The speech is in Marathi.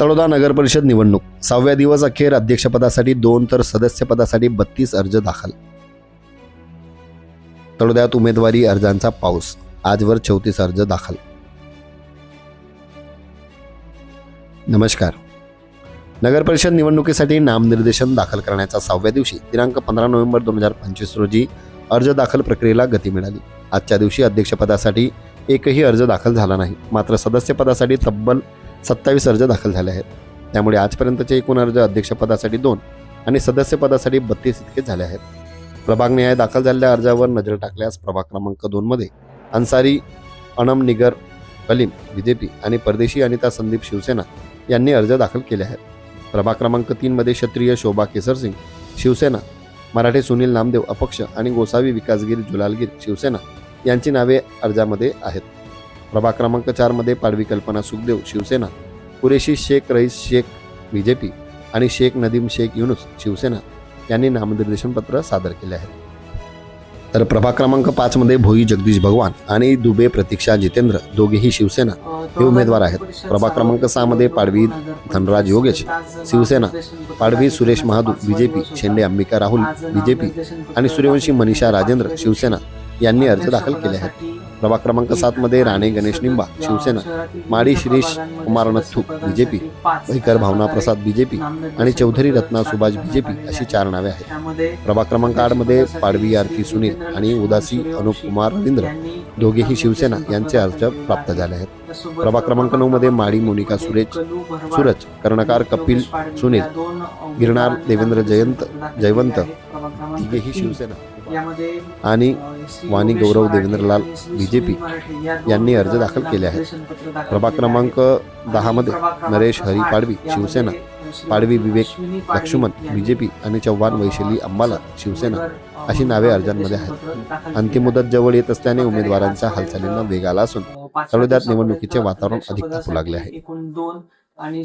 तळोदा नगर परिषद निवडणूक. सहाव्या दिवस अखेर अध्यक्षपदासाठी दोन तर सदस्यपदासाठी बत्तीस अर्ज दाखल. तळोद्यात उमेदवारी अर्जांचा पाऊस. आजवर चौतीस अर्ज दाखल. नमस्कार. नगर परिषद निवडणुकीसाठी नामनिर्देशन दाखल करण्याच्या सहाव्या दिवशी दिनांक पंधरा नोव्हेंबर दोन हजार पंचवीस रोजी अर्ज दाखल प्रक्रियेला गती मिळाली. आजच्या दिवशी अध्यक्षपदासाठी एकही अर्ज दाखल झाला नाही. मात्र सदस्यपदासाठी तब्बल सत्तावीस अर्ज दाखल झाले आहेत. त्यामुळे आजपर्यंतचे एकूण अर्ज अध्यक्षपदासाठी दोन आणि सदस्यपदासाठी बत्तीस इतके झाले आहेत. प्रभाग न्याय दाखल झालेल्या अर्जावर नजर टाकल्यास प्रभाग क्रमांक दोनमध्ये Ansari Anam Nigar Kaleem B J P आणि परदेशी अनिता संदीप शिवसेना यांनी अर्ज दाखल केले आहेत. प्रभाग क्रमांक तीनमध्ये क्षत्रिय शोभा केसरसिंग शिवसेना मराठे सुनील नामदेव अपक्ष आणि गोसावी विकासगीर जुलालगीर शिवसेना यांची नावे अर्जामध्ये आहेत. प्रभाग क्रमांक चारमध्ये पाडवी कल्पना सुखदेव शिवसेना कुरेशी शेख रईस शेख बी जे पी आणि शेख नदीम शेख युनुस शिवसेना यांनी नामनिर्देशन पत्र सादर केले आहे तर प्रभाग क्रमांक पाचमध्ये भोई जगदीश भगवान आणि दुबे प्रतीक्षा जितेंद्र दोघेही शिवसेना हे उमेदवार आहेत. प्रभाग क्रमांक सहामध्ये पाडवी धनराज योगेश शिवसेना पाडवी सुरेश महादू बीजेपी शेंडे अंबिका राहुल बीजेपी आणि सूर्यवंशी मनीषा राजेंद्र शिवसेना यांनी अर्ज दाखल केले आहेत. प्रभाग क्रमांक सातमध्ये राणे गणेश निंबा शिवसेना माडी शिरीष कुमार नथू बीजेपी भैकर भावना प्रसाद बीजेपी आणि चौधरी रत्ना सुभाष बीजेपी अशी चार नावे आहेत. प्रभाग क्रमांक आठमध्ये पाडवी आरती सुनील आणि उदासी अनुप कुमार रवींद्र दोघेही शिवसेना यांचे अर्ज प्राप्त झाले आहेत. प्रभाग क्रमांक नऊ मध्ये माडी मोनिका सुरेश सूरज कर्णकार कपिल सुनील गिरणार देवेंद्र जयंत जयवंत तिघेही शिवसेना आणि वाणी गौरव देवेंद्रलाल बीजेपी यांनी अर्ज दाखल केले आहेत. प्रभाग क्रमांक दहामध्ये नरेश हरी पाडवी शिवसेना पाडवी विवेक लक्ष्मण बीजेपी आणि चव्हाण वैशाली अंबाला शिवसेना अशी नावे अर्जांमध्ये आहेत. अंतिम मुदत जवळ येत असल्याने उमेदवारांच्या हालचालींना वेग आला असून तळोद्यात निवडणुकीचे वातावरण अधिक तापू लागले आहे. एकूण दोन आणि